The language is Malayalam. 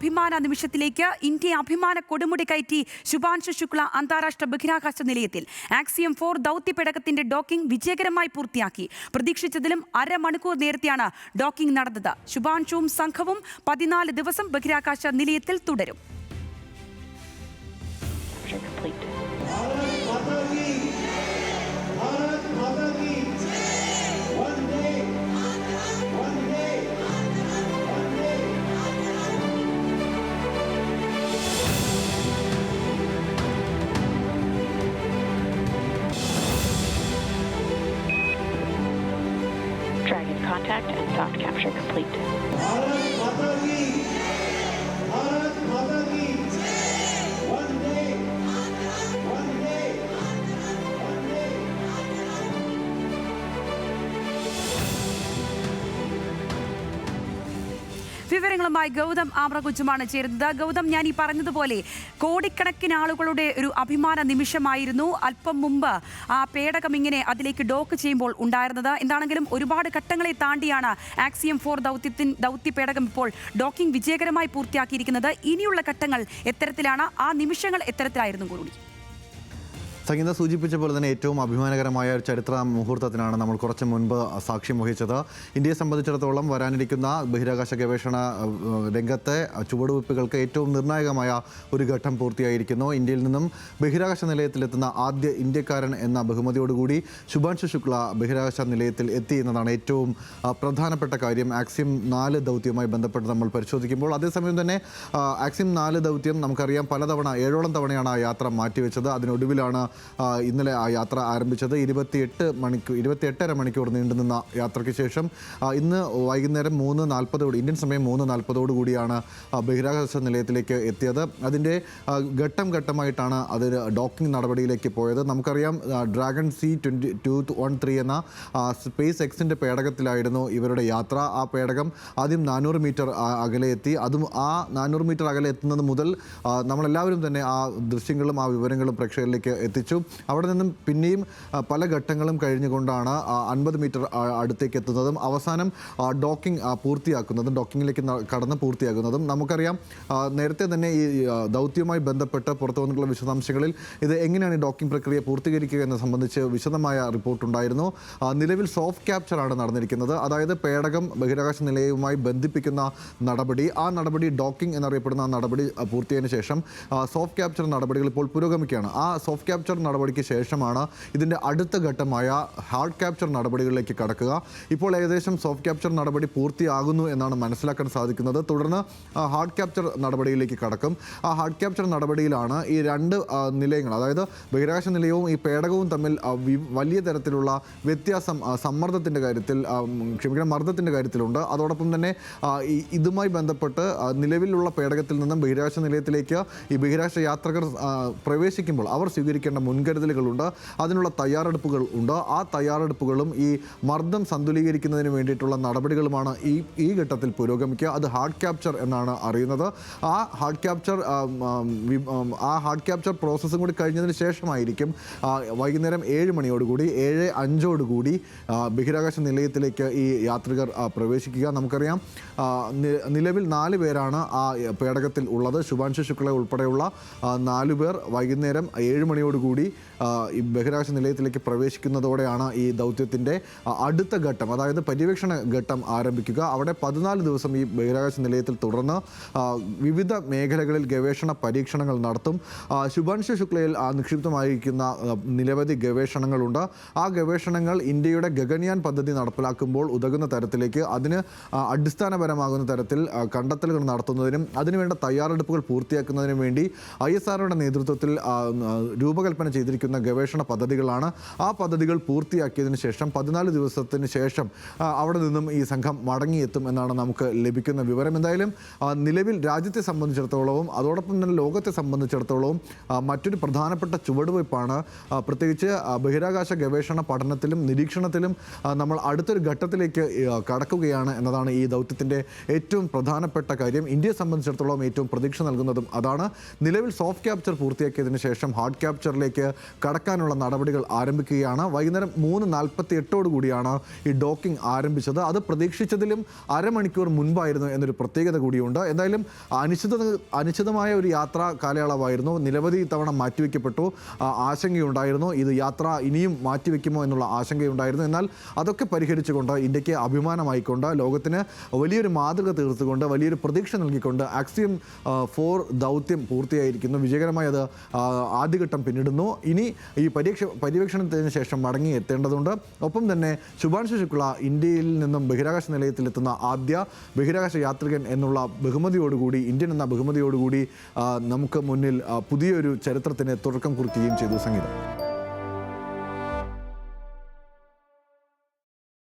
അഭിമാന നിമിഷത്തിലേക്ക് ഇന്ത്യ അഭിമാന കൊടുമുടി കയറ്റി ശുഭാംശു ശുക്ല അന്താരാഷ്ട്ര ബഹിരാകാശ നിലയത്തിൽ ആക്സിയം ഫോർ ദൗത്യപേടകത്തിന്റെ ഡോക്കിംഗ് വിജയകരമായി പൂർത്തിയാക്കി. പ്രതീക്ഷിച്ചതിലും അരമണിക്കൂർ നേരത്തെയാണ് ഡോക്കിംഗ് നടന്നത്. ശുഭാൻഷുവും സംഘവും പതിനാല് ദിവസം ബഹിരാകാശ നിലയത്തിൽ തുടരും. Contact and soft capture complete. വിവരങ്ങളുമായി ഗൗതം ആമ്രകുജുമാണ് ചേരുന്നത്. ഗൗതം ഞാൻ ഈ പറഞ്ഞതുപോലെ കോടിക്കണക്കിന് ആളുകളുടെ ഒരു അഭിമാന നിമിഷമായിരുന്നു. അല്പം മുമ്പ് ആ പേടകം ഇങ്ങനെ അതിലേക്ക് ഡോക്ക് ചെയ്യുമ്പോൾ ഉണ്ടായിരുന്നത്. എന്താണെങ്കിലും ഒരുപാട് ഘട്ടങ്ങളെ താണ്ടിയാണ് ആക്സിയം ഫോർ ദൗത്യത്തിൻ ദൗത്യ പേടകം ഇപ്പോൾ ഡോക്കിംഗ് വിജയകരമായി പൂർത്തിയാക്കിയിരിക്കുന്നത്. ഇനിയുള്ള ഘട്ടങ്ങൾ എത്തരത്തിലാണ്. ആ നിമിഷങ്ങൾ എത്തരത്തിലായിരുന്നു കൂടി സംഗീത സൂചിപ്പിച്ച പോലെ തന്നെ ഏറ്റവും അഭിമാനകരമായ ഒരു ചരിത്ര മുഹൂർത്തത്തിനാണ് നമ്മൾ കുറച്ച് മുൻപ് സാക്ഷ്യം വഹിച്ചത്. ഇന്ത്യയെ സംബന്ധിച്ചിടത്തോളം വരാനിരിക്കുന്ന ബഹിരാകാശ ഗവേഷണ രംഗത്തെ ചുവടുവയ്പ്പുകൾക്ക് ഏറ്റവും നിർണായകമായ ഒരു ഘട്ടം പൂർത്തിയായിരിക്കുന്നു. ഇന്ത്യയിൽ നിന്നും ബഹിരാകാശ നിലയത്തിലെത്തുന്ന ആദ്യ ഇന്ത്യക്കാരൻ എന്ന ബഹുമതിയോടുകൂടി ശുഭാൻഷു ശുക്ല ബഹിരാകാശ നിലയത്തിൽ എത്തി എന്നതാണ് ഏറ്റവും പ്രധാനപ്പെട്ട കാര്യം. ആക്സിം നാല് ദൗത്യവുമായി ബന്ധപ്പെട്ട് നമ്മൾ പരിശോധിക്കുമ്പോൾ അതേസമയം തന്നെ ആക്സിം നാല് ദൗത്യം നമുക്കറിയാം പലതവണ ഏഴോളം തവണയാണ് ആ യാത്ര മാറ്റിവെച്ചത്. അതിനൊടുവിലാണ് ഇന്നലെ ആ യാത്ര ആരംഭിച്ചത് ഇരുപത്തിയെട്ട് മണിക്കൂർ ഇരുപത്തിയെട്ടര മണിക്കൂർ നീണ്ടുനിന്ന യാത്രയ്ക്ക് ശേഷം ഇന്ന് വൈകുന്നേരം മൂന്ന് നാൽപ്പതോട് ഇന്ത്യൻ സമയം മൂന്ന് നാൽപ്പതോടു കൂടിയാണ് ബഹിരാകാശ നിലയത്തിലേക്ക് എത്തിയത്. അതിന്റെ ഘട്ടം ഘട്ടമായിട്ടാണ് അത് ഡോക്കിംഗ് നടപടിയിലേക്ക് പോയത്. നമുക്കറിയാം Dragon C twenty two one three എന്ന സ്പേസ് എക്സിന്റെ പേടകത്തിലായിരുന്നു ഇവരുടെ യാത്ര. ആ പേടകം ആദ്യം നാനൂറ് മീറ്റർ അകലെ എത്തി. അതും ആ നാനൂറ് മീറ്റർ അകലെ എത്തുന്നത് മുതൽ നമ്മളെല്ലാവരും തന്നെ ആ ദൃശ്യങ്ങളും ആ വിവരങ്ങളും പ്രേക്ഷകരിലേക്ക് എത്തിച്ചു. അവിടെ നിന്നും പിന്നെയും പല ഘട്ടങ്ങളും കഴിഞ്ഞുകൊണ്ടാണ് അൻപത് മീറ്റർ അടുത്തേക്ക് എത്തുന്നതും അവസാനം ഡോക്കിംഗ് പൂർത്തിയാക്കുന്നതും ഡോക്കിങ്ങിലേക്ക് കടന്ന് പൂർത്തിയാക്കുന്നതും. നമുക്കറിയാം നേരത്തെ തന്നെ ഈ ദൗത്യവുമായി ബന്ധപ്പെട്ട് പുറത്തു വന്നിട്ടുള്ള വിശദാംശങ്ങളിൽ ഇത് എങ്ങനെയാണ് ഡോക്കിംഗ് പ്രക്രിയ പൂർത്തീകരിക്കുക എന്നത് സംബന്ധിച്ച് വിശദമായ റിപ്പോർട്ടുണ്ടായിരുന്നു. നിലവിൽ സോഫ്റ്റ് ക്യാപ്ചറാണ് നടന്നിരിക്കുന്നത്. അതായത് പേടകം ബഹിരാകാശ നിലയവുമായി ബന്ധിപ്പിക്കുന്ന നടപടി. ആ നടപടി ഡോക്കിംഗ് എന്നറിയപ്പെടുന്ന നടപടി പൂർത്തിയായതിനു ശേഷം സോഫ്റ്റ് ക്യാപ്ചർ നടപടികൾ ഇപ്പോൾ പുരോഗമിക്കുകയാണ്. ആ സോഫ്റ്റ് ക്യാപ്ചർ നടപടിക്ക് ശേഷമാണ് ഇതിന്റെ അടുത്ത ഘട്ടമായ ഹാർഡ് ക്യാപ്ചർ നടപടികളിലേക്ക് കടക്കുക. ഇപ്പോൾ ഏകദേശം സോഫ്റ്റ് ക്യാപ്ചർ നടപടി പൂർത്തിയാകുന്നു എന്നാണ് മനസ്സിലാക്കാൻ സാധിക്കുന്നത്. തുടർന്ന് ഹാർഡ് ക്യാപ്ചർ നടപടിയിലേക്ക് കടക്കും. ആ ഹാർഡ് ക്യാപ്ചർ നടപടിയിലാണ് ഈ രണ്ട് നിലയങ്ങൾ അതായത് ബഹിരാകാശ നിലയവും ഈ പേടകവും തമ്മിൽ വലിയ തരത്തിലുള്ള വ്യത്യാസം സമ്മർദ്ദത്തിന്റെ കാര്യത്തിൽ ക്ഷമിക്കണം മർദ്ദത്തിന്റെ കാര്യത്തിലുണ്ട്. അതോടൊപ്പം തന്നെ ഇതുമായി ബന്ധപ്പെട്ട് നിലവിലുള്ള പേടകത്തിൽ നിന്നും ബഹിരാകാശ നിലയത്തിലേക്ക് ഈ ബഹിരാകാശ യാത്രകർ പ്രവേശിക്കുമ്പോൾ അവർ സ്വീകരിക്കേണ്ട മുൻകരുതലുകളുണ്ട്. അതിനുള്ള തയ്യാറെടുപ്പുകൾ ഉണ്ട്. ആ തയ്യാറെടുപ്പുകളും ഈ മർദ്ദം സന്തുലീകരിക്കുന്നതിന് വേണ്ടിയിട്ടുള്ള നടപടികളുമാണ് ഈ ഈ ഘട്ടത്തിൽ പുരോഗമിക്കുക. അത് ഹാർഡ് ക്യാപ്ചർ എന്നാണ് അറിയുന്നത്. ആ hard capture arm, hard capture പ്രോസസ്സും കൂടി കഴിഞ്ഞതിന് ശേഷമായിരിക്കും വൈകുന്നേരം ഏഴ് മണിയോടുകൂടി ഏഴ് അഞ്ചോടുകൂടി ബഹിരാകാശ നിലയത്തിലേക്ക് ഈ യാത്രികർ പ്രവേശിക്കുക. നമുക്കറിയാം നിലവിൽ നാല് പേരാണ് ആ പേടകത്തിൽ ഉള്ളത്. ശുഭാൻശു ശുക്ല ഉൾപ്പെടെയുള്ള നാല് പേർ വൈകുന്നേരം ഏഴ് മണിയോടുകൂടി ആ, ഈ ബഹിരാകാശ നിലയത്തിലേക്ക് പ്രവേശിക്കുന്നതോടെയാണ് ഈ ദൗത്യത്തിന്റെ അടുത്ത ഘട്ടം അതായത് പര്യവേക്ഷണ ഘട്ടം ആരംഭിക്കുക. അവിടെ പതിനാല് ദിവസം ഈ ബഹിരാകാശ നിലയത്തിൽ തുടർന്ന് വിവിധ മേഖലകളിൽ ഗവേഷണ പരീക്ഷണങ്ങൾ നടത്തും. ശുഭാൻഷു ശുക്ലയിൽ നിക്ഷിപ്തമായിരിക്കുന്ന നിരവധി ഗവേഷണങ്ങളുണ്ട്. ആ ഗവേഷണങ്ങൾ ഇന്ത്യയുടെ ഗഗൻയാൻ പദ്ധതി നടപ്പിലാക്കുമ്പോൾ ഉതകുന്ന തരത്തിലേക്ക് അതിന് അടിസ്ഥാനപരമാകുന്ന തരത്തിൽ കണ്ടെത്തലുകൾ നടത്തുന്നതിനും അതിനുവേണ്ട തയ്യാറെടുപ്പുകൾ പൂർത്തിയാക്കുന്നതിനും വേണ്ടി ഐ എസ് ആർഒയുടെ നേതൃത്വത്തിൽ ആ, രൂപകൽപ്പന ചെയ്തിരിക്കുന്ന ഗവേഷണ പദ്ധതികളാണ്. ആ പദ്ധതികൾ പൂർത്തിയാക്കിയതിന് ശേഷം പതിനാല് ദിവസത്തിന് ശേഷം അവിടെ നിന്നും ഈ സംഘം മടങ്ങിയെത്തും എന്നാണ് നമുക്ക് ലഭിക്കുന്ന വിവരം. എന്തായാലും നിലവിൽ രാജ്യത്തെ സംബന്ധിച്ചിടത്തോളവും അതോടൊപ്പം തന്നെ ലോകത്തെ സംബന്ധിച്ചിടത്തോളവും മറ്റൊരു പ്രധാനപ്പെട്ട ചുവടുവയ്പ്പാണ് പ്രത്യേകിച്ച് ബഹിരാകാശ ഗവേഷണ പഠനത്തിലും നിരീക്ഷണത്തിലും നമ്മൾ അടുത്തൊരു ഘട്ടത്തിലേക്ക് കടക്കുകയാണ് എന്നതാണ് ഈ ദൗത്യത്തിന്റെ ഏറ്റവും പ്രധാനപ്പെട്ട കാര്യം. ഇന്ത്യയെ സംബന്ധിച്ചിടത്തോളം ഏറ്റവും പ്രതീക്ഷ നൽകുന്നതും അതാണ്. നിലവിൽ സോഫ്റ്റ് ക്യാപ്ചർ പൂർത്തിയാക്കിയതിന് ശേഷം ഹാർഡ് ക്യാപ്ചറിലേക്ക് ചന്ദ്രനിലേക്ക് കടക്കാനുള്ള നടപടികൾ ആരംഭിക്കുകയാണ്. വൈകുന്നേരം മൂന്ന് നാൽപ്പത്തി എട്ടോട് കൂടിയാണ് ഈ ഡോക്കിംഗ് ആരംഭിച്ചത്. അത് പ്രതീക്ഷിച്ചതിലും അരമണിക്കൂർ മുൻപായിരുന്നു എന്നൊരു പ്രത്യേകത കൂടിയുണ്ട്. എന്തായാലും അനിശ്ചിത അനിശ്ചിതമായ ഒരു യാത്രാ കാലയളവായിരുന്നു. നിരവധി തവണ മാറ്റിവെക്കപ്പെട്ടു. ആശങ്കയുണ്ടായിരുന്നു. ഇത് യാത്ര ഇനിയും മാറ്റിവെക്കുമോ എന്നുള്ള ആശങ്കയുണ്ടായിരുന്നു. എന്നാൽ അതൊക്കെ പരിഹരിച്ചുകൊണ്ട് ഇന്ത്യയ്ക്ക് അഭിമാനമായിക്കൊണ്ട് ലോകത്തിന് വലിയൊരു മാതൃക തീർത്തുകൊണ്ട് വലിയൊരു പ്രതീക്ഷ നൽകിക്കൊണ്ട് ആക്സിയം ഫോർ ദൗത്യം പൂർത്തിയായിരിക്കുന്നു. വിജയകരമായി അത് ആദ്യഘട്ടം പിന്നിടുന്നു. ഇനി ഈ പരീക്ഷ പര്യവേക്ഷണത്തിന് ശേഷം മടങ്ങി എത്തേണ്ടതുണ്ട്. ഒപ്പം തന്നെ ശുഭാൻശു ശുക്ല ഇന്ത്യയിൽ നിന്നും ബഹിരാകാശ നിലയത്തിലെത്തുന്ന ആദ്യ ബഹിരാകാശ യാത്രികൻ എന്നുള്ള ബഹുമതിയോടുകൂടി ഇന്ത്യൻ എന്ന ബഹുമതിയോടുകൂടി നമുക്ക് മുന്നിൽ പുതിയൊരു ചരിത്രത്തിന് തുടക്കം കുറിക്കുകയും ചെയ്തു സംഗീതം.